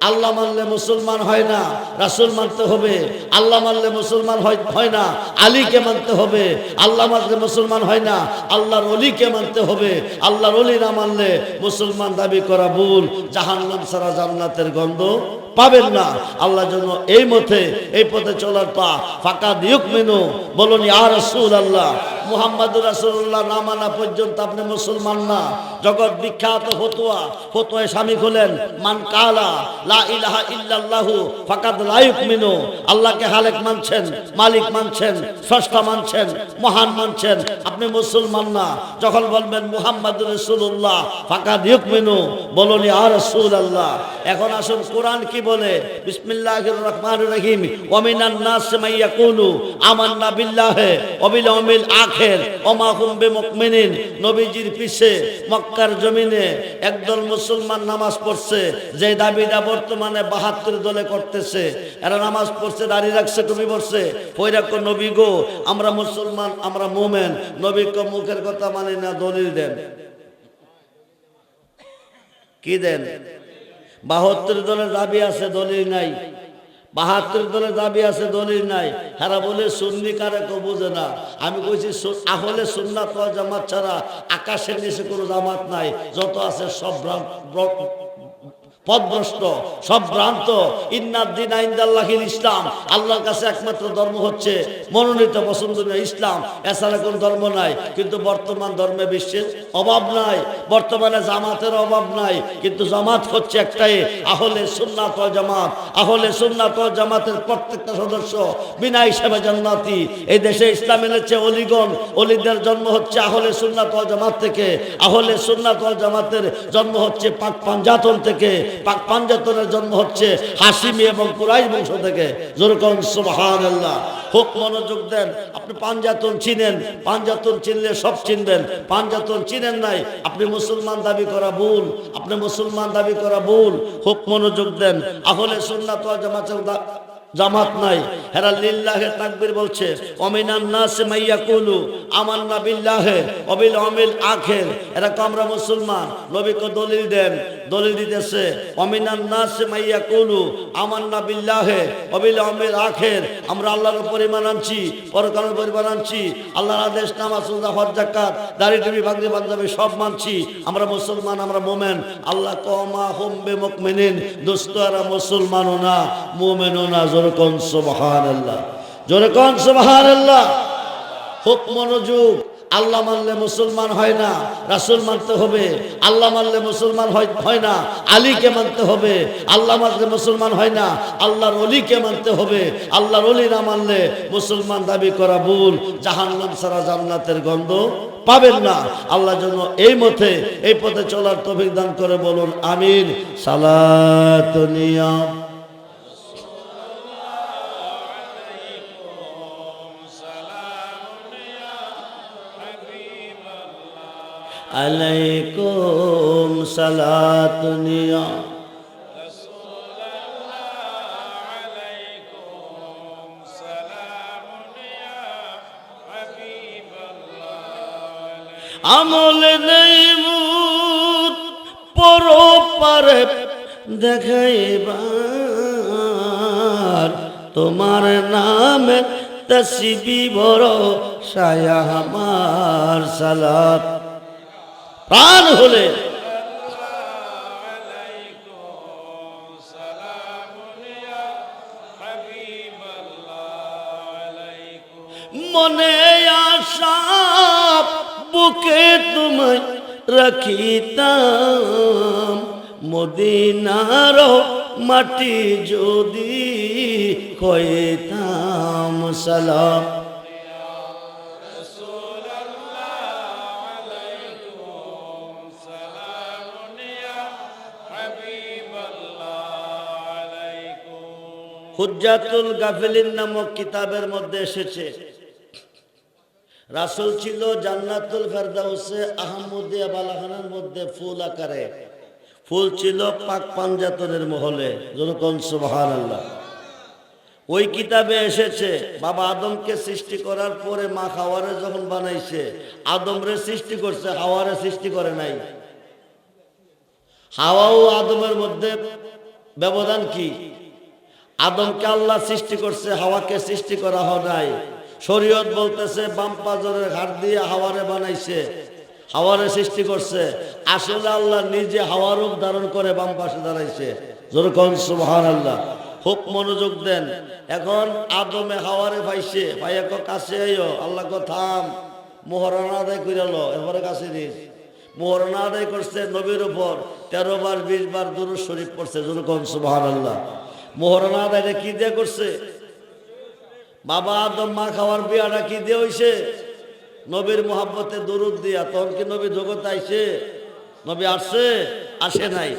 আল্লাহ মানলে মুসলমান হয় না, রাসুল মানতে হবে। আল্লাহ মানলে মুসলমান হয় না, আলীকে মানতে হবে। আল্লাহ মানলে মুসলমান হয় না, আল্লাহর অলিকে মানতে হবে। আল্লাহর অলি না মানলে মুসলমান দাবি করা ভুল। জাহান্নাম সারা জান্নাতের গন্ধ পাবেন না। আল্লাহ যেন এই মতে, এই পথে চলার পা ফাঁকা দিউক মেনু। বলুন আর রসুল আল্লাহ মুহাম্মাদুর রাসূলুল্লাহ, না মানা পর্যন্ত আপনি মুসলমান না। জগৎ বিখ্যাত ফতোয়া, ফতোয়ায় স্বামী হলেন, মান কালা, লা ইলাহা ইল্লাল্লাহু, ফাকাদ লা ইউমিনু আল্লাহকে হালেক মানছেন, মালিক মানছেন মানছেন, মহান মানছেন। আপনি মুসলমান না। যখন বলবেন মুহাম্মাদুর রাসূলুল্লাহ ফাকাদ ইউমিনু বলুন, ইয়া রাসূলুল্লাহ। এখন আসুন, কোরআন কি বলে, বিসমিল্লাহির রহমানির রহিম, ওয়া মিনান নাস ইয়াকুলু আখির হুম বিমুমিনিন নবীজির পিছে, মক্কার জমিনে একদল মুসলমান নামাজ পড়ছে, যে দাবিটা বর্তমানে বাহাত্তর দলে করতেছে, এরা নামাজ পড়ছে দাঁড়িয়ে রাখছে তুমি নবী গো, আমরা মুসলমান, আমরা মোমেন নবী কো, মুখের কথা মানে না, দলিল দেন কি দেন? বাহাত্তর দলের দাবি আছে, দলিল নাই। বাহাত্তর দলের দাবি আছে, দলিল নাই। হেরা বলে, সুন্নি কারে কেউ বোঝে না? আমি কইছি আহলে সুন্নাত জামাত ছাড়া আকাশের নিচে কোনো জামাত নাই। যত আছে সব পদভ্রষ্ট সব ভ্রান্ত ইন্নাদ্দিন আইন্দাল্লাহিল ইসলাম। আল্লাহর কাছে একমাত্র ধর্ম হচ্ছে মনোনীত পছন্দনীয় ইসলাম। এছাড়া কোন ধর্ম নাই, কিন্তু বর্তমান ধর্মে বিশ্বের অভাব নাই, বর্তমানে জামাতের অভাব নাই। কিন্তু জামাত হচ্ছে একটাই, আহলে সুন্নাত জামাত। আহলে সুন্নাত জামাতের প্রত্যেকটা সদস্য বিনা হিসেবে জান্নাতি। এই দেশে ইসলাম এনেছে অলিগণ। অলিদের জন্ম হচ্ছে আহলে সুন্নাত জামাত থেকে। আহলে সুন্নাত জামাতের জন্ম হচ্ছে পাক পাঞ্জাতন থেকে। পাক পাঞ্জাতনের জন্ম হচ্ছে হাসিমি এবং কুরাইশ বংশ থেকে। যেরকম সুবহানাল্লাহ। হোক মনোযোগ দেন, আপনি পাঞ্জাতন চিনেন, পাঞ্জাতন চিনলে সব চিনবেন। পাঞ্জাতন চিনেন নাই, আপনি মুসলমান দাবি করা ভুল, আপনি মুসলমান দাবি করা ভুল। হোক মনোযোগ দেন, আহলে সুন্নাত দা- জামাত নাই। হেরা লিল্লাহে তাকবির বলছে, অমিনান নাস মাইয়াকুলু আমান্না বিল্লাহে অবিল অমিল আখের। এরকম আমরা মুসলমান নবীকে দলিল দেন, দলিল দিতেছে, অমিনান নাস মাইয়াকুলু আমান্না বিল্লাহে অবিল অমিল আখের। আমরা আল্লাহর উপর ইমান আনছি, পরকালের উপর ইমান আনছি, আল্লাহর আদেশ, নামাজ, রোজা, হজ, যাকাত, দাড়ি, টুপি বাগরি পাঞ্জাবি সব মানছি। আমরা মুসলমান, আমরা মোমেন, আল্লাহ কমা হোম বে মুকমিনিন দোস্ত এরা মুসলমানও না, মোমেনও না জোরে কোন সুবহানাল্লাহ। জোরে কোন সুবহানাল্লাহ। খুব মনোযোগ। আল্লাহ মানলে মুসলমান হয় না, রাসুল মানতে হবে। আল্লাহ মানলে মুসলমান হয় না, আলীকে মানতে হবে। আল্লাহ মানলে মুসলমান হয় না, আল্লাহর অলিকে মানতে হবে। আল্লাহর অলি না মানলে মুসলমান দাবি করা ভুল। জাহান্নাম সারা জান্নাতের গন্ধ পাবেন না। আল্লাহ যেন এই মতে, এই পথে চলার তফিক দান করে বলুন, আমিন। সালাত আলাইকুম সালাত নিয়ম আমল নেই মুত পর পারে দেখাইবার। তোমার নামে তসবি বড়, সায়া আমার সালাত। প্রাণ হলে। মনে আশা বুকে তোমায় রাখিতাম। মদিনার মাটি যদি কইতাম সালাম। হুজ্জাতুল গাফিলিন নামক কিতাবের মধ্যে এসেছে। রাসূল ছিল জান্নাতুল ফেরদাউসে আহমদিয়া বালাখানার মধ্যে ফুল আকারে। ফুল ছিল পাক পাঞ্জাতনের মহলে। যেরকম সুবহানাল্লাহ। ওই কিতাবে এসেছে, বাবা আদমকে সৃষ্টি করার পরে মা খাওয়ারে যখন বানাইছে, আদমরে সৃষ্টি করছে, হাওয়ারে সৃষ্টি করে নাই। হাওয়া ও আদমের মধ্যে ব্যবধান কি? আদমকে আল্লাহ সৃষ্টি করছে, হাওয়াকে সৃষ্টি করা হয় নাই। শরীয়ত বলতেছে, বাম পাজরের হাত দিয়ে হাওয়ারে বানাইছে। হাওয়ারে সৃষ্টি করছে। আসলে আল্লাহ নিজে হাওয়ার রূপ ধারণ করে বাম পাশে দাঁড়াইছে। যেরকম সুবহান আল্লাহ খুব মনোযোগ দেন। এখন আদমে হাওয়ারে পাইছে ভাইয়া কাছে আইও। আল্লাহ কো, থাম। মোহরানা আদায় কইরালো এবারে কাছে দিস। মোহরানা আদায় করছে নবীর উপর। তেরো বার, বিশ বার দুরুদ শরীফ পড়ছে। যেরকম সুবহান আল্লাহ মোহরানা আদায়টা কি দিয়ে করছে? বাবা আদম, মা খাওয়ার বিয়াটা কি দিয়ে হইছে? নবীর মোহাব্বতে দরুদ দিয়া, তখন কি নবী জগৎ আইছে? নবী আসছে? আসে নাই।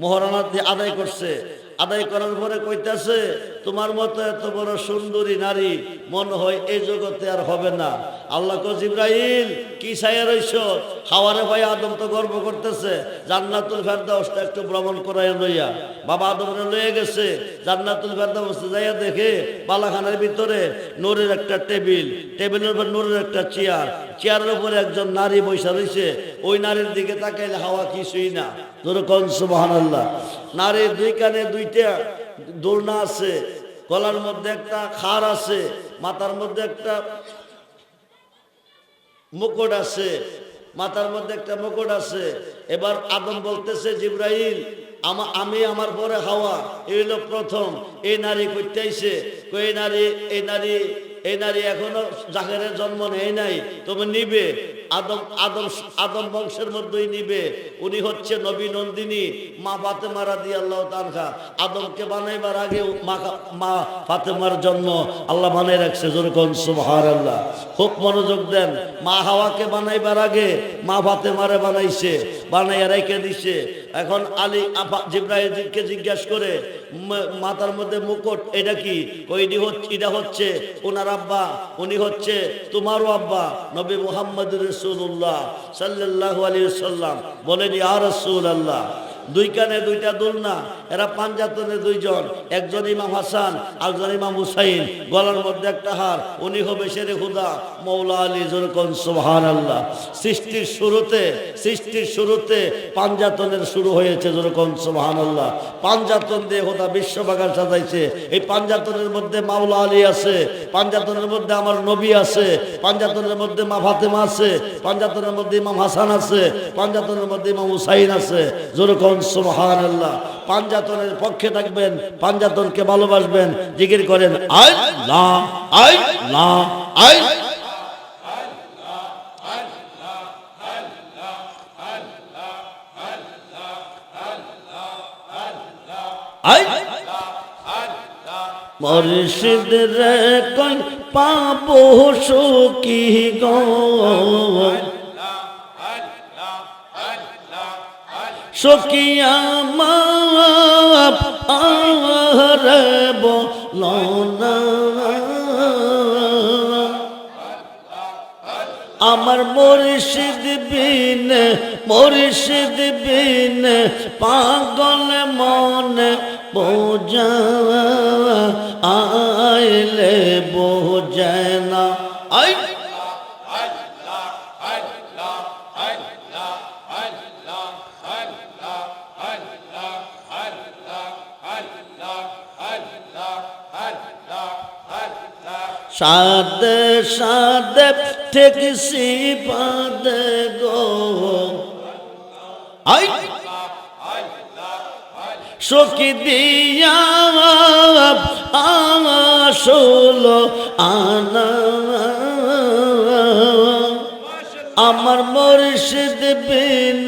মোহরানা দিয়ে আদায় করছে। আদায় করার পরে কইতাছে, তোমার মতো এত বড় সুন্দরী নারী মনে হয় এই জগতে আর হবে না। আল্লাহ কোচ ইব্রাহিম কি সাইয়া রইছ? হাওয়ারে ভাই আদম তো গর্ব করতেছে, জান্নাতুল ফেরদাউসটা একটু ভ্রমণ করাই লইয়া। বাবা আদমরে লয়ে গেছে, জান্নাতুল ফেরদাউসে যাইয়া দেখে বালাখানার ভিতরে নূরের একটা টেবিল, টেবিলের উপর নূরের একটা চেয়ার। চেয়ারের উপরে একজন নারী বৈশা রয়েছে ওই নারীর দিকে তাকাইলে হাওয়া কিছুই না। যেরকম সুবাহান আল্লাহ নারীর দুই কানে দুইটা দোলনা আছে, গলার মধ্যে একটা খার আছে, মাথার মধ্যে একটা মুকুট আছে, মাথার মধ্যে একটা মুকুট আছে। এবার আদম বলতেছে জিব্রাহিম আমা, আমি আমার পরে হাওয়া এই হলো প্রথম, এই নারী করতে আইছে কই এই নারী এই নারী এই নারী এখনও জাহেরের জন্ম নেই নাই, তুমি নিবে। আদম আদম আদম বংশের মধ্যেই নিবে। উনি হচ্ছে নবী নন্দিনী, মা ফাতেমারা দিয়ে আল্লাহ তানখা আদমকে বানাইবার আগে মা ফাতেমার জন্ম। আল্লাহ বানাই রাখছে যেরকম সুহার আল্লাহ খুব মনোযোগ দেন। মা হাওয়াকে বানাইবার আগে মা ফাতেমারে বানাইছে। বানাইয়া রেখে দিছে। এখন আলী আপা জিব্রাহিমকে জিজ্ঞাসা করে মাথার মধ্যে মুকুট, এটা কি? ওইটি হচ্ছে, এটা হচ্ছে ওনার আব্বা, উনি হচ্ছে তোমারও আব্বা, নবী মোহাম্মদ রসুল্লাহ সাল্লাহ আলী সাল্লাম বলেন ইয়া রসুল আল্লাহ দুই কানে দুইটা দোলনা, এরা পাঞ্জাতনে দুইজন, একজন ইমাম হাসান একজন ইমাম হুসাইন। গলার মধ্যে একটা হার, উনি হবে শেরে হুদা, মৌলা আলী জরকন সুবহান আল্লাহ সৃষ্টির শুরুতে সৃষ্টির শুরুতে পাঞ্জাতনের শুরু হয়েছে যেরকম সুবহান আল্লাহ পাঞ্জাতন দিয়ে হোদা বিশ্ববাগান সাজাইছে। এই পাঞ্জাতনের মধ্যে মাওলা আলী আছে, পাঞ্জাতনের মধ্যে আমার নবী আছে, পাঞ্জাতনের মধ্যে মা ফাতেমা আছে, পাঞ্জাতনের মধ্যে ইমাম হাসান আছে, পাঞ্জাতনের মধ্যে ইমাম হুসাইন আছে। যেরকম সুবহান আল্লাহ পাঞ্জাতনের পক্ষে থাকবেন পাঞ্জাতনকে ভালোবাসবেন জিকির করেন আই লা আই লা কই পাবো সুকি গো সকিয়া মাপ আর বলনা আমার মুর্শিদ বিন মুর্শিদ বিন পাগল মন বোঝা আইলে বোঝায় সাদ সাদ ঠেকসি পাদে গো আই সখী দিয়া আসল আনা আমার মুর্শিদ বিন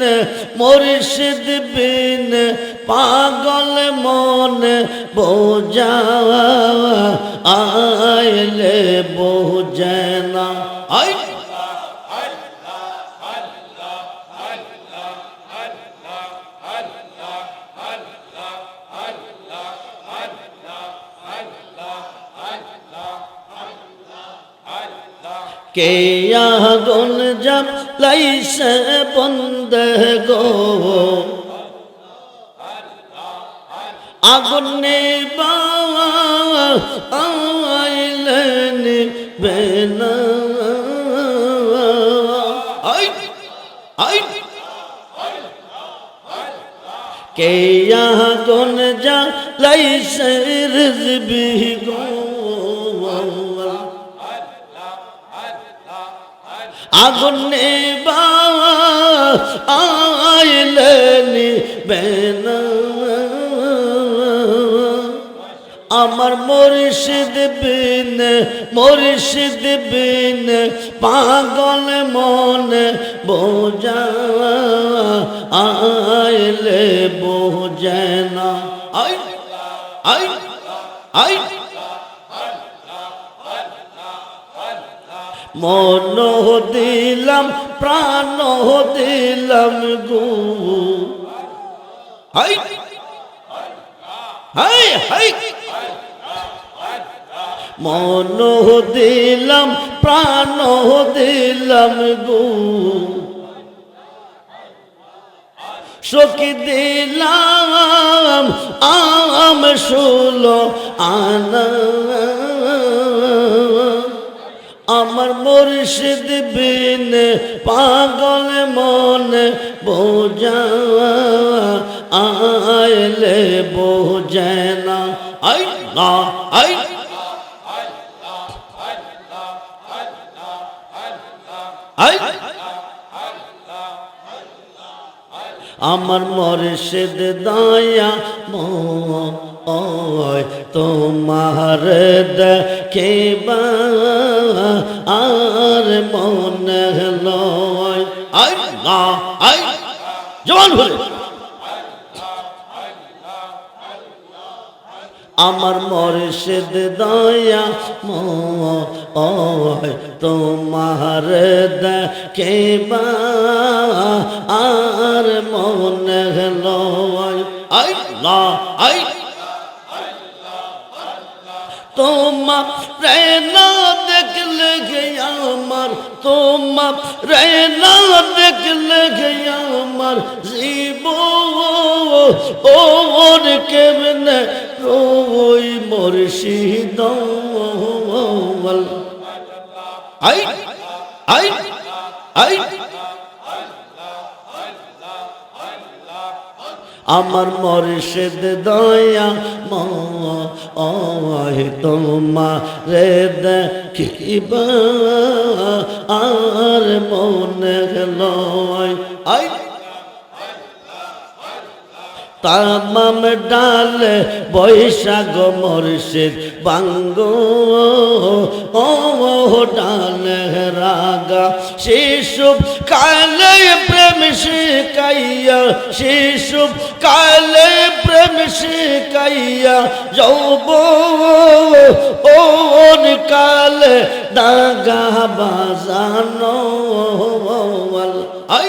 মুর্শিদ বিন পাগল মন বোঝা আইলে বোঝনা। আই কে জব লাইসে বন্দে গো। আগুন বাবা আইলেন বেনা কে আগুন যা লাইসে রিজবি গো। আগুন নে আমার মরিষিদ বিন মরিষিদ বিন, পাগল মনে বোঝা আইলে বোঝে আই আই আই। মন দিলাম, প্রাণ দিলাম গু। হাই হাই হাই। মন দিলাম, প্রাণ দিলাম গু। সখী দিলাম, আম শুলো আনা। আমার মুর্শিদ বিন পাগল মনে বোঝা, আইলে বোঝে না। আই আমার মরশেদ দয়া মোয় তোমার দেখে আর মনে লয়। না আই জবান ভরে আমার মর্ষিদ দয়া মোয় তোমার দেখিবা আর মনে আই তোমার দেখলে গে আমার, তোমার দেখলে গে আমার জীব ওর কেমনে রই মুর্শিদ আই আই আই। আমার মর্ষেদ দয়া ময় তোমা রে দেখিবা, আর মনে লয়। আই তামাম ডালে বৈশাখ মর্ষিদ বাঙ্গ। ও ডালে রাগা। শিশু কালে প্রেম শিকাইয়া শিশু কালে প্রেম শিকাইয়া যৌব ওর কালে দাগা বাজানো। আই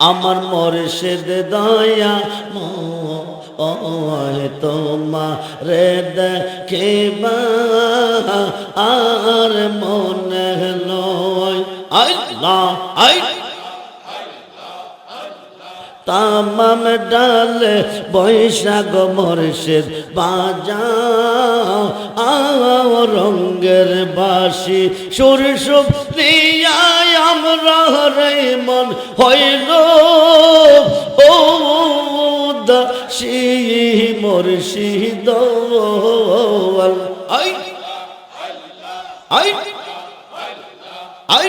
আমার মর্ষেদ দয়া মোয় তোমা রে দেখিবা। আর মনে নয় আই না আই তামাম ডালে বৈশাখ মর্ষেদ বাজা আও রঙ্গের বাসি সুর সুপ্রিয়ায় আমরা রে মন হইল ও দাসি মর্ষিদ আই আই আই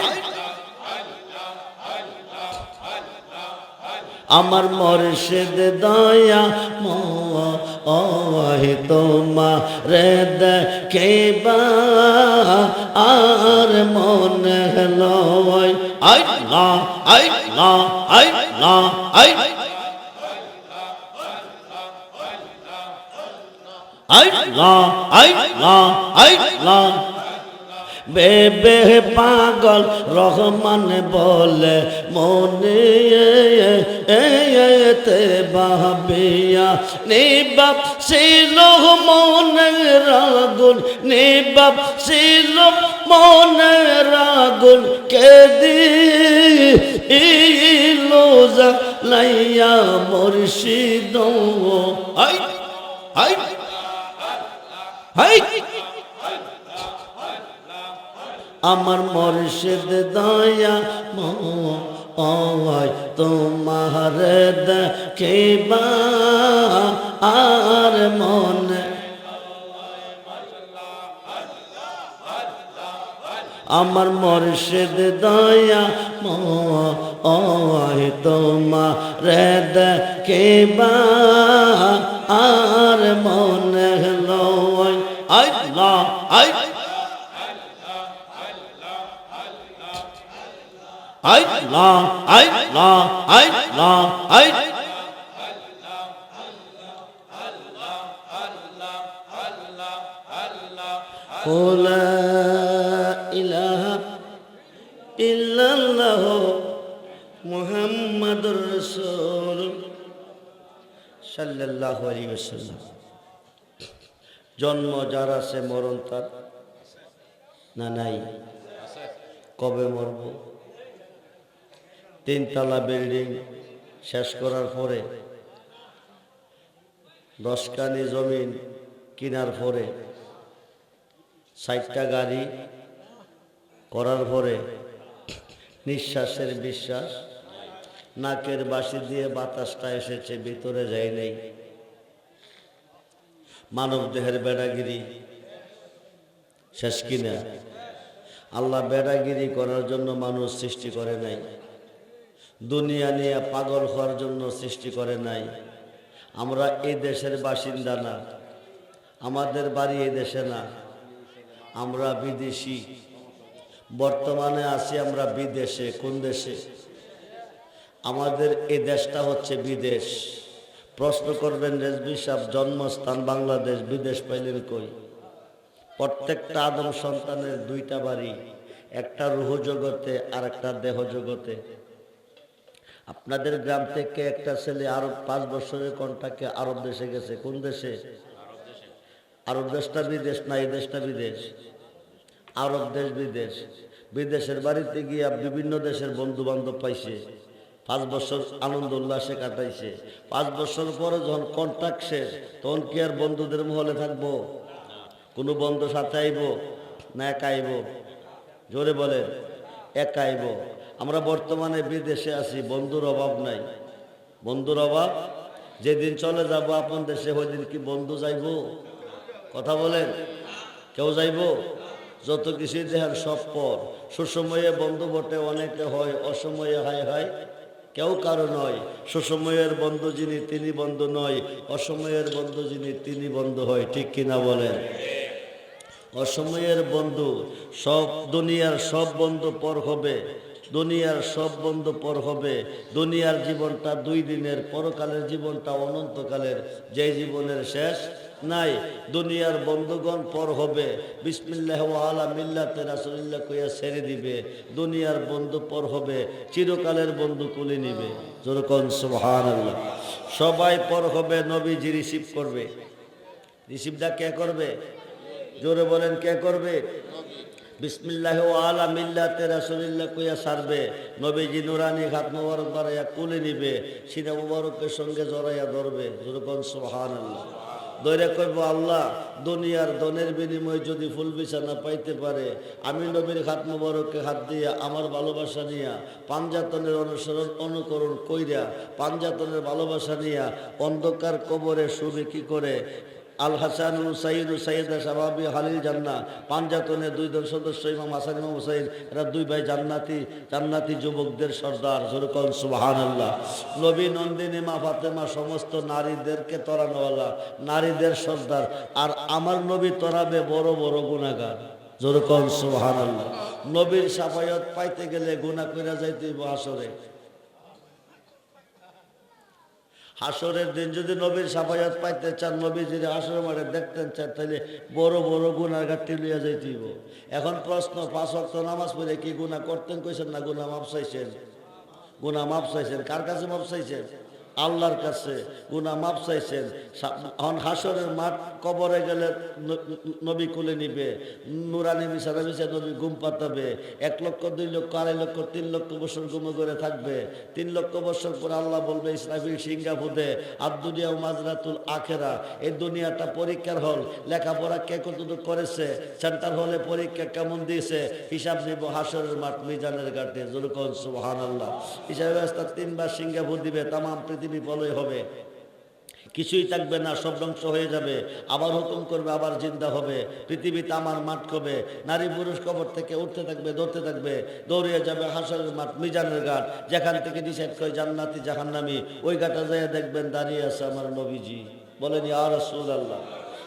আমার মর্ষেদ দয়া মোহে তোমা রে দেখিবা আর মনে লয় আই না আই না আই না আই আই না আই না আই না বেবে পাগল রহমান বলে মনে এতে বাবিয়া নিবাব ছিল মনের আগুন নিবাব ছিল মনের আগুন কে দিলো লাইয়া মুর্শিদ আই আই আই আমার মর্ষিদ দয়া ময় তোমার দেখিবা আর মনে। আমার মর্ষিদ দয়া ময় তোমার দেখিবা আর মনে। লয় আল্লাহ আই আল্লাহ আল্লাহ আল্লাহ আল্লাহ قل لا إله إلا الله محمد رسول সাল্লাল্লাহু আলাইহি ওয়াসাল্লাম জন্ম যার আছে মরণ তার না নাই কবে মরব তিনতলা বিল্ডিং শেষ করার পরে দশকানি জমিন কেনার পরে ষাটটা গাড়ি করার পরে নিঃশ্বাসের বিশ্বাস, নাকের বাসি দিয়ে বাতাসটা এসেছে, ভিতরে যায় নাই। মানব দেহের বেড়াগিরি শেষ কিনা? আল্লাহ বেড়াগিরি করার জন্য মানুষ সৃষ্টি করে নাই। দুনিয়া নিয়ে পাগল হওয়ার জন্য সৃষ্টি করে নাই। আমরা এই দেশের বাসিন্দা না। আমাদের বাড়ি এই দেশে না। আমরা বিদেশি। বর্তমানে আছি আমরা বিদেশে। কোন দেশে? আমাদের এই দেশটা হচ্ছে বিদেশ। প্রশ্ন করবেন রেজবি সাহেব, জন্মস্থান বাংলাদেশ, বিদেশ পাইলেন কই? প্রত্যেকটা আদম সন্তানের দুইটা বাড়ি, একটা রুহ জগতে আর একটা দেহ জগতে। আপনাদের গ্রাম থেকে একটা ছেলে আরব পাঁচ বছরের কন্টাকে আরব দেশে গেছে। কোন দেশে? আরব দেশটা বিদেশ, না এই দেশটা বিদেশ? আরব দেশ বিদেশ। বিদেশের বাড়িতে গিয়ে বিভিন্ন দেশের বন্ধু বান্ধব পাইছে। পাঁচ বছর আনন্দ, উল্লাসে কাটাইছে। পাঁচ বছর পরে যখন কন্ট্রাক্ট শেষ, তখন কি আর বন্ধুদের মহলে থাকব? কোনো বন্ধু সাথে আইব? না একা আইব? জোরে বলেন, একা আইব? আমরা বর্তমানে বিদেশে আছি, বন্ধুর অভাব নাই। বন্ধুর অভাব? যেদিন চলে যাব আপন দেশে ওই দিন কি বন্ধু যাইব? কথা বলেন, কেউ যাইব? যত কিছুই দেহের সব পর। সুসময়ে বন্ধু বটে, অনেকে হয়, অসময়ে হায় হায়, কেউ কারও নয়। সুসময়ের বন্ধু যিনি, তিনি বন্ধু নয়। অসময়ের বন্ধু যিনি, তিনি বন্ধু হয়, ঠিক কিনা বলেন? অসময়ের বন্ধু, সব দুনিয়ার সব বন্ধু পর হবে। দুনিয়ার সব বন্ধু পর হবে। দুনিয়ার জীবনটা দুই দিনের, পরকালের জীবনটা অনন্তকালের। যে জীবনের শেষ নাই, দুনিয়ার বন্ধুগণ পর হবে। বিসমিল্লাহ আলা মিল্লাতে রাসুলিল্লাহ কইয়া ছেড়ে দিবে। দুনিয়ার বন্ধু পর হবে, চিরকালের বন্ধু কুলে নিবে। যেরকম সুবহান আল্লাহ সবাই পর হবে, নবীজি রিসিভ করবে। রিসিভটা কে করবে? জোরে বলেন, কে করবে? বিসমিল্লাহ আলা মিল্লাতে রাসুলিল্লাহ কইয়া সারবে। নবীজি নুরানি হাত মোবারক বাড়াইয়া কুলে নিবে, সিনা মোবারকের সঙ্গে জড়াইয়া ধরবে। যেরকম সোহান আল্লাহ দৈরে কইব, আল্লাহ, দুনিয়ার দনের বিনিময়ে যদি ফুল বিছানা পাইতে পারে, আমি নবীর হাত মোবারককে হাত দিয়া আমার ভালোবাসা নিয়া পাঞ্জাতনের অনুসরণ অনুকরণ কইরা পাঞ্জাতনের ভালোবাসা নিয়া অন্ধকার কবরে শুবে কি করে? আল হাসান হুসাইন সাইদা সাবাবি হালিল জান্না পাঞ্জাতনের দুই দল সদস্য, ইমাম হাসান, ইমাম হুসাইন। এরা দুই ভাই জান্নাতি জান্নাতি যুবকদের সর্দার। জরুকন সুবাহান আল্লাহ নবী নন্দিনী, মা ফাতেমা, সমস্ত নারীদেরকে তরানোওয়ালা, নারীদের সর্দার। আর আমার নবী তরাবে বড় বড় গুণাগার জরুকন সুবাহান নবীর সাফায়ত পাইতে গেলে গুণা কইরা যাইতে আসরে। হাসরের দিন যদি নবীর সাফায়াত পাইতে চান, নবী যদি হাসরের মারে দেখতেন চান, তাহলে বড় বড় গুণার ঘাটটি লইয়া যাইতেইব। এখন প্রশ্ন, পাঁচ অক্ত নামাজ পড়ে কি গুণা করতেন কইছেন না? গুণা মাপ চাইছেন। গুণা মাপ চাইছেন। কার কাছে মাপ চাইছেন? আল্লাহর কাছে গুনা মাপ চাইছেন। এখন হাসরের মাঠ কবরে গেলে নবী কুলে নিবে, নুরানি বিছানা বিছে নবী ঘুম পাতাবে, এক লক্ষ, দুই লক্ষ, আড়াই লক্ষ, তিন লক্ষ বছর ঘুমে করে থাকবে। তিন লক্ষ বছর পর আল্লাহ বলবে ইসলামী সিঙ্গা ফুদে আর দুনিয়া মাজরাতুল আখেরা। এই দুনিয়াটা পরীক্ষার হল। লেখাপড়া কে কতটুকু করেছে? সেন্টার হলে পরীক্ষা কেমন দিয়েছে? হিসাব নিব হাসরের মাঠ মিজানের ঘাটে। জুরকন সুবহান আল্লাহ হিসাব ব্যবস্থা তিনবার সিঙ্গাপুর দিবে তাম পৃথিবী বলই হবে। কিছুই থাকবে না, সব ধ্বংস হয়ে যাবে। আবার হুকুম করবে, আবার জিন্দা হবে। পৃথিবীতে আমার মাঠ কবে? নারী পুরুষ কবর থেকে উঠতে থাকবে দৌড়তে থাকবে। দৌড়িয়ে যাবে হাসরের মাঠ, মিজানের ঘাট। যেখান থেকে ডিসাইড করে জান্নাতি জাহান্নামি, ওই ঘাটে যেয়ে দেখবেন দাঁড়িয়ে আছে আমার নবীজি। বলেনি আর রসুল আল্লাহ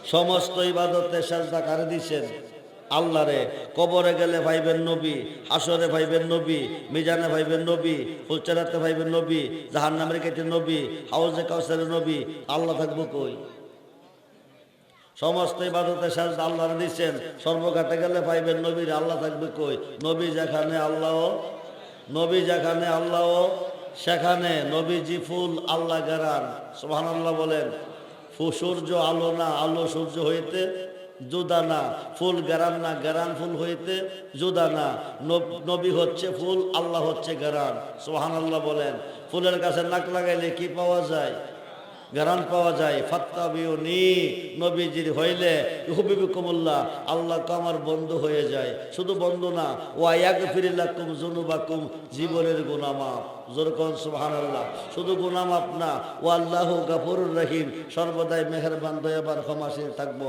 সমস্ত ইবাদতে সাজদা কারে দিছেন? আল্লাহরে কবরে গেলে ভাইবেন নবী হাসরে ভাইবেন নবী, মিজানে ভাইবেন নবী ফুলচারাতে ভাইবেন নবী জাহান নামের কেটে নবী, হাউজে কাউসারে নবী, আল্লাহ থাকব কই? সমস্ত ইবাদতে সাজ আল্লাহর দিচ্ছেন সর্বঘাটে গেলে পাইবেন নবীর আল্লাহ থাকবে কই? নবী যেখানে আল্লাহ, নবী যেখানে আল্লাহ, সেখানে নবীজি ফুল আল্লাহ গেরান। সোহান আল্লাহ বলেন সূর্য আলো না, আলো সূর্য হইতে জুদা না ফুল গেরান না গেরান ফুল হইতে জুদা না নব- হচ্ছে ফুল, আল্লাহ হচ্ছে গেরান সোহান আল্লাহ বলেন, ফুলের কাছে নাক লাগাইলে কি পাওয়া যায়? গারান পাওয়া যায়। ফাত্তা নি নবীজির হইলে হুবিবিকুমুল্লাহ আল্লাহ কামার বন্ধ হয়ে যায়। শুধু বন্ধ না ওয়াইয়াক ফিরিলাকুম জুনুবাকুম জীবনের গুনামাপ শুধু গুনামাপ না ও আল্লাহ গাফুরুর রহিম। সর্বদাই মেহেরবান দয়াবার ক্ষমাসীন থাকব।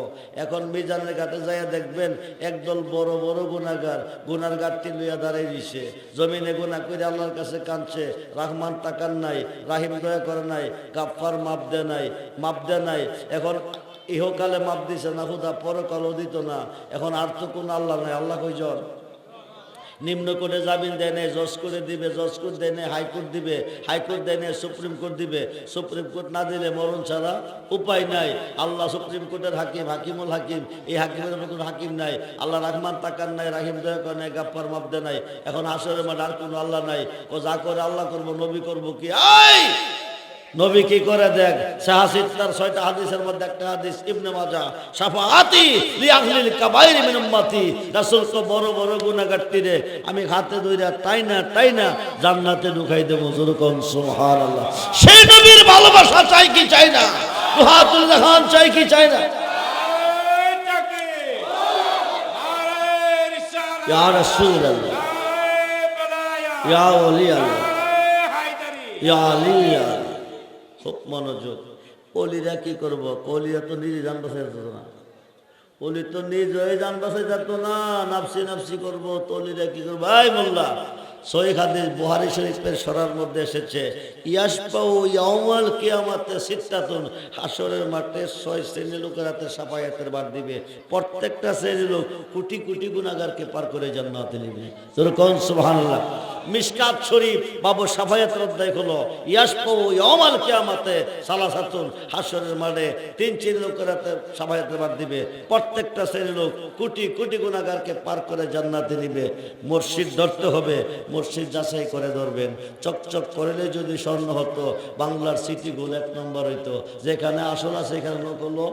এখন মিজানের যাইয়া দেখবেন, একদল বড় বড় গুনাগার গুনার লইয়া দাঁড়াই দিছে জমিনে গুণা করে আল্লাহর কাছে কাঁদছে, রহমান তাকান নাই, রাহিম দয়া করে নাই গাফার মাপ দেয় নাই, মাপ দেয় নাই। এখন ইহকালে মাপ দিছে না, হুদা পরকালও দিত না। এখন আর তো কোন আল্লাহ নাই, আল্লাহ কইজন নিম্ন কোর্টে জামিন দেয় নাই, জজ করে দিবে, জজ কোর্ট দেয় নাই হাইকোর্ট দিবে হাইকোর্ট দেয় নাই, সুপ্রিম কোর্ট দিবে। সুপ্রিম কোর্ট না দিলে মরণ ছাড়া উপায় নাই। আল্লাহ সুপ্রিম কোর্টের হাকিম, হাকিমুল হাকিম। এই হাকিমের কোনো হাকিম নাই। আল্লাহ রহমান তাকার নাই, রাহিম দয়া করে নাই গাপ্পার মাপদে নাই। এখন আসরে মাঠ আর কোনো আল্লাহ নাই। ও যা করে আল্লাহ করব, নবী করব কি? আই নবী কি করে দেখ? সাহাসিদ তার ছয়টা হাদিসের মধ্যে একটা হাদিস, ইবনে মাজা সাফাআতি লিআহলিল কাবাইর মিন উম্মতি। রাসূল তো বড় বড় গুনাহগারটি রে আমি হাতে ধইরা তাই না তাই না জান্নাতে ঢুকাই দেব হুজুর কোন সুবহানাল্লাহ। সেই নবীর ভালোবাসা চাই কি চাই না? হাতুল খান চাই কি চাই না? ইয়া রাসূলুল্লাহ। ইয়া ওলি আল্লাহ ইয়া আলী আলী। খুব মনোযোগ। অলিরা কি করব? কলিরা তো নিজে যান বাসাই যেত না। অলি তো নিজ যান বাসাই যেত না নাপসি নাপসি করব, তলিরা কি করব? ভাই মোল্লা সৈক হাদিস বুহারি শরীফের সরার মধ্যে এসেছে। ইয়াসপাউ ইয়াউমাল কিয়ামাতে সিত্তাতুন। হাসরের মাঠে ছয় শ্রেণি লোকের হাতে সাফায়াতের বার দিবে। প্রত্যেকটা শ্রেণির লোক কোটি কোটি গুণাগারকে পার করে জান্নাতে নিবে। তোর সুবহানাল্লাহ। শরীফ বাবু সাফায়াত অধ্যায় হলো ইয়াসপাউ সালাসাতুন। হাসরের মাঠে তিন শ্রেণি লোকের হাতে সাফায়াতের বার দিবে। প্রত্যেকটা শ্রেণির লোক কোটি কোটি গুণাগারকে পার করে জান্নাতে নিবে। মসজিদ ধরতে হবে মসজিদ যাচাই করে ধরবেন। চকচক করলে যদি স্বর্ণ হতো, বাংলার সিটিগুলো এক নম্বর হইতো। যেখানে আসল আছে, এখানে লোক হলো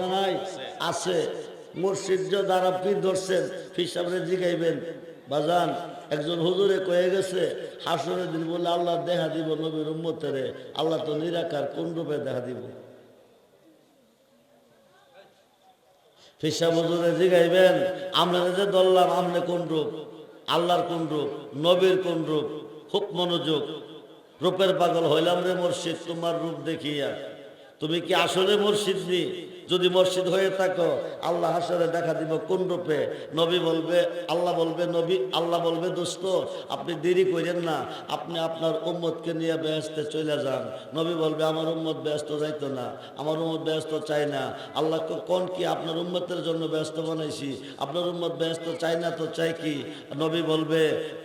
না নাই? আছে। যে দ্বারা পীর ধরছেন ফির সামনে জিগাইবেন। বাজান, একজন হুজুরে কয়ে গেছে হাসনের দিন বলে আল্লাহ দেখা দিব নবীর উম্মতেরে, আল্লাহ তো নিরাকার, কোন রূপে দেখা দিব? ফিসা হুজুরে জিগাইবেন আমরা যে ধরলাম আপনি কোন রূপ? আল্লাহর কোন রূপ? নবীর কোন রূপ? খুব মনোযোগ রূপের পাগল হইলাম রে মসজিদ তোমার রূপ দেখিয়া। তুমি কি আসলে মসজিদ নি যদি মসজিদ হয়ে থাকো, আল্লাহ হাসরে দেখা দিব কোন রূপে? নবী বলবে, আল্লাহ বলবে নবী, আল্লাহ বলবে দোস্ত আপনি দেরি করেন না, আপনি আপনার উম্মতকে নিয়ে ব্যস্তে চলে যান। নবী বলবে, আমার উম্মত ব্যস্ত যাইতো না, আমার উম্মত ব্যস্ত চাই না। আল্লাহ কোন কি আপনার উম্মতের জন্য ব্যস্ত বানাইছি? আপনার উম্মত ব্যস্ত চাই না তো চাই কি? নবী বলবে,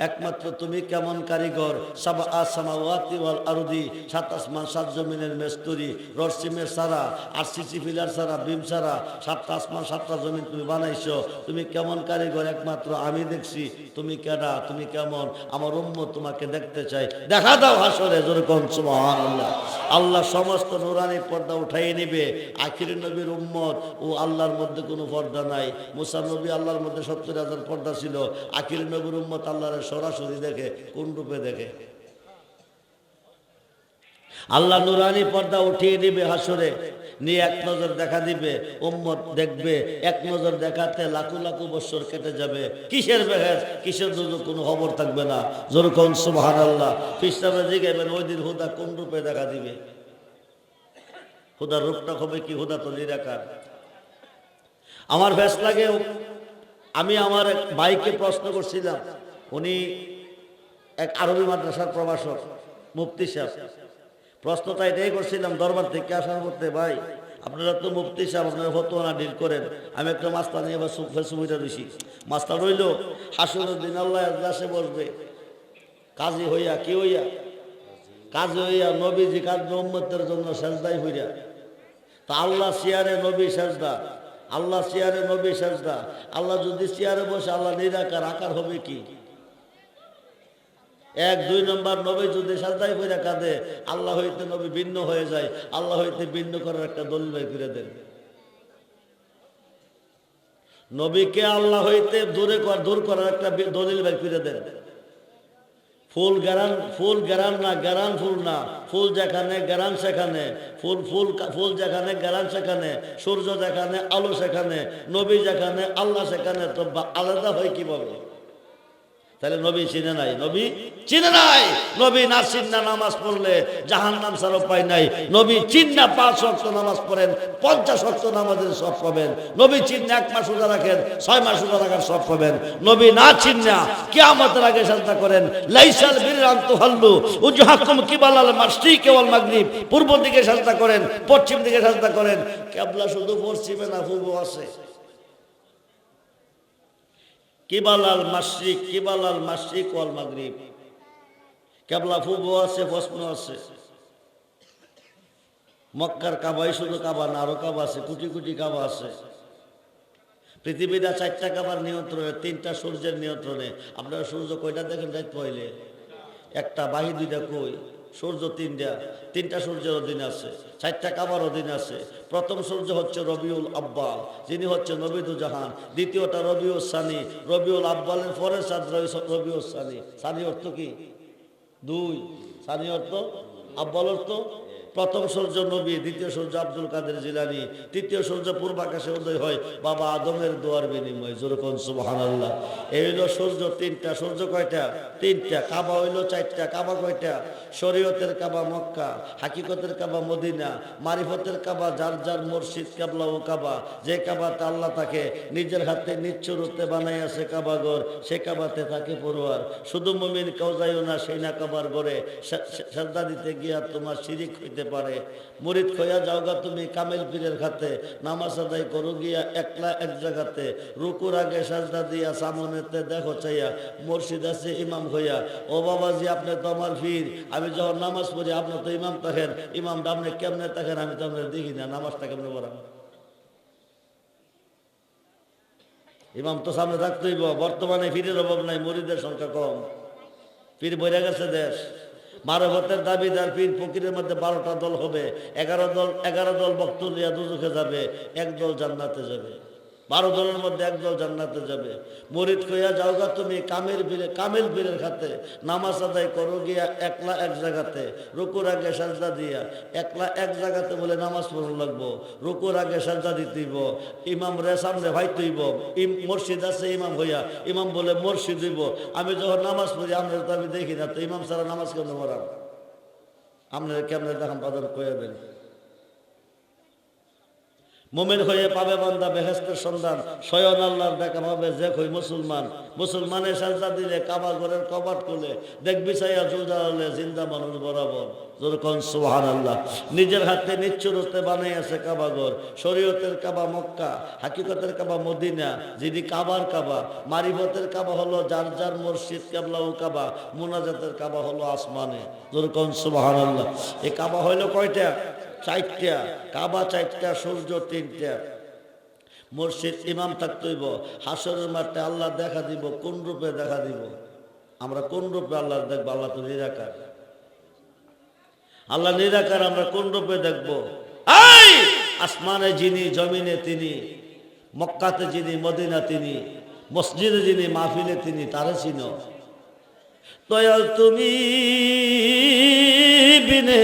একমাত্র তুমি কেমন কারিগর? সাবা আসামাওয়াতি ওয়াল আরদি, সাত আসমান, সাত জমিনের মেস্তরি রসিমের সারা, আর সিসি ফিলার সারা ছাড়া বিম ছাড়া সাতটা আসমান, সাতটা জমিন তুমি বানাইছো। তুমি কেমন কারিগর? একমাত্র আমি দেখছি। তুমি কেডা? তুমি কেমন? আমার উম্ম তোমাকে দেখতে চাই দেখা দাও হাসরে কোন? সুবহানাল্লাহ। আল্লাহ সমস্ত নুরানি পর্দা উঠাই নিবে। আখির নবীর উম্মত, ও আল্লাহর মধ্যে কোনো পর্দা নাই। মুসা নবী আল্লাহর মধ্যে সত্তর হাজার পর্দা ছিল। আখির নবীর উম্মত আল্লাহর সরাসরি দেখে, কোন রূপে দেখে? আল্লাহ নুরানি পর্দা উঠিয়ে দিবে হাসরে। নিয়ে এক নজর দেখা দিবে, উম্মত দেখবে, এক নজর দেখাতে লাখো লাখো বছর কেটে যাবে। কিসের বেহেস? কিসের জন্য কোনো খবর থাকবে না? যেরকম সুবহান আল্লাহ খ্রিস্টানরা জিগাইবেন ওই দিন হুদা কোন রূপে দেখা দিবে? হুদার রূপটা হবে কি? হুদা তো নিরাকার। আমার ভ্যাস লাগে, আমি আমার এক ভাইকে প্রশ্ন করছিলাম। উনি এক আরবি মাদ্রাসার প্রভাষক, মুফতি সাহেব। প্রশ্নটা এটাই করছিলাম, দরবার থেকে আসার করতে ভাই, আপনারা তো মুফতি সাহেব, আপনারা ফতোয়ানা ডিল করেন, আমি একটা মাস্তা নিয়ে এবার ফেসবুকটা দিছি। মাস্তা রইল হাসুর দিন আল্লাহ এজলাসে বসবে। কাজী হইয়া, কি হইয়া? কাজী হইয়া, নবীজি কাজ মোহাম্মদের জন্য সেজদাই হইয়া। তা আল্লাহ চেয়ারে নবী সেজদা, আল্লাহ চেয়ারে নবী সেজদা, আল্লাহ যদি চেয়ারে বসে, আল্লাহ নিরাকার, আকার হবে কি? এক, দুই নম্বর নবী যদি সাজদাই করে কাঁদে, আল্লাহ হইতে নবী ভিন্ন হয়ে যায়, আল্লাহ হইতে ভিন্ন করার একটা দলিল বের করে দেন। নবীকে আল্লাহ হইতে দূরে দূর করার একটা দলিল বের করে দেন। ফুল গ্যারান ফুল গ্যারান না, গ্যারান ফুল না, ফুল যেখানে, গ্যারান সেখানে, ফুল ফুল ফুল যেখানে, গ্যারান সেখানে, সূর্য যেখানে, আলো সেখানে, নবী যেখানে, আল্লাহ সেখানে, তো আলাদা হয় কীভাবে? তাহলে নবী চিনে নাই। নবী চিনে নাই। নবী না চিন্না নামাজ পড়লে জাহান নাম ছাড়া উপায় নাই। নবী চিন্না পাঁচ শক্ত নামাজ পড়েন, পঞ্চাশ শক্ত নামাজের সব পাবেন। নবী চিন্না এক মাস রোজা রাখেন, ছয় মাস রোজা রাখার সব পাবেন। নবী না চিন্না কিয়ামতের আগে চিন্তা করেন, লাইসাল বিরান্ত হল্লু উজহাকুম কিবালাল মাসরি কেবল মাগরিব। পূর্ব দিকে চিন্তা করেন, পশ্চিম দিকে চিন্তা করেন। কেবলা শুধু পশ্চিমে না, পূর্ব আছে। কিবালাল মাসরিক কিবালাল মাসরিক ওয়াল মাগরিব। কেবলা পূর্ব আছে পশ্চিম আছে। মক্কার কাবাই শুধু কাবা না, আরও কাবা আছে, কোটি কোটি কাবা আছে। পৃথিবীটা চারটা কাবার নিয়ন্ত্রণে, তিনটা সূর্যের নিয়ন্ত্রণে। আপনারা সূর্য কয়টা দেখেন দেখ পয়লে? একটা বাহি দুইটা কই? সূর্য তিনটা তিনটা সূর্যের অধীনে আছে, চারটা কাবার অধীনে আছে। প্রথম সূর্য হচ্ছে রবিউল আব্বাল, যিনি হচ্ছে নবিদু জাহান। দ্বিতীয়টা রবিউল সানি, রবিউল আব্বালের পরে সাদ রবিউল সানি। সানি অর্থ কি? দুই। সানি অর্থ? আব্বাল অর্থ? প্রথম সূর্য নবী, দ্বিতীয় সূর্য আব্দুল কাদের জিলানি, তৃতীয় সূর্য পূর্বাকাশে উদয় হয় বাবা আদমের দোয়ার বিনিময়। যেরকম সুবাহান আল্লাহ এই হইল সূর্য তিনটা, সূর্য কয়টা? তিনটা। কাবা হইল চারটা, কাবা কয়টা? শরীয়তের কাবা মক্কা, হাকিকতের কাবা মদিনা, মারিফতের কাবা, যার যার মসজিদ কাবলা ও কাবা। যে কাবাতে আল্লাহ তাকে নিজের হাতে নিচ্ছরুতে বানাই আছে কাবাগর সে কাবাতে থাকে পড়ুয়ার শুধু মমিন কেউ যাইও না, সেই না কাবার গড়ে শ্রদ্ধা দিতে গিয়া তোমার শিরিক হইতে পারে। মরিদ খইয়া যাওগা তুমি কামেল পীরের খাতে, নামাজ আদায় করো গিয়া একলা এক জায়গাতে। রুকুর আগে সাজদা দিয়া সামনেতে দেখো চাইয়া মসজিদ আছে ইমাম হইয়া, ও বাবাজি, আপনি তো আমার ফির আমি যখন নামাজ পড়ি, আপনি তো ইমাম থাকেন। ইমামটা আপনি কেমনে থাকেন? আমি তো আপনার দেখি না, নামাজটা কেমনে পড়ান? ইমাম তো সামনে থাকতেই বর্তমানে ফিরের অভাব নাই, মরিদের সংখ্যা কম। পীর বইরা গেছে দেশ। মারভতের দাবিদার পীর ফকিরের মধ্যে বারোটা দল হবে। এগারো দল এগারো দল বক্তলিয়া দুজুকে যাবে, এক দল জান্নাতে যাবে। বারো দলের মধ্যে এক দল জান্নাতে যাবে। মরিদ কইয়া যাওগা তুমি কামের বীরে কামেল বীরের খাতে। নামাজ আদায় করো গিয়া একলা এক জায়গাতে। রুকুর আগে সাজদা দিয়া একলা এক জায়গাতে বলে নামাজ পড়ো লাগবো। রুকুর আগে সাজদা দিতেইব। ইমাম রে সামনে ভাই তুইব ইম মসজিদ আছে, ইমাম হইয়া ইমাম বলে মসজিদ হইব। আমি যখন নামাজ পড়ি, আমরা তো আমি দেখি না। তো ইমাম সারা নামাজ কেমন পড়ান আপনারা কেমনে দেখান বাজার কয়ে দেন। মোমেন হয়ে পাবে বান্দা, বেহেস্তের সন্ধান। স্বয়ং আল্লাহর দেখা পাবে, যে কই মুসলমান। মুসলমানের সাজদা দিলে, কাবা ঘরের কবাট খুলে, দেখবি চাইয়া জুলদা হলে জিন্দা মানুষ বরাবর। যেরকম সুহান আল্লাহ নিজের হাতে নিচ্ছুরতে বানাই আছে কাবাগর শরীয়তের কাবা মক্কা, হাকিকতের কাবা মদিনা, যিনি কাবার কাবা। মারিফতের কাবা হলো যার যার মসজিদ কাবলা ও কাবা, মোনাজাতের কাবা হলো আসমানে। যেরকম সুবাহান আল্লাহ এই কাবা হইল কয়টা? চারটা, কাবা চারটা, সূর্য তিনটা। মসজিদ ইমাম থাকতেইব হাসরের মাঠে আল্লাহ দেখা দিব, কোন রূপে দেখা দিব? আমরা কোন রূপে আল্লাহ দেখব? আল্লাহ তো নিরাকার। আল্লাহ নিরাকার, আমরা কোন রূপে দেখব? আসমানে যিনি, জমিনে তিনি, মক্কাতে যিনি, মদিনা তিনি, মসজিদে যিনি, মাহফিলে তিনি, তারে চিনো। দয়াল তুমি বিনে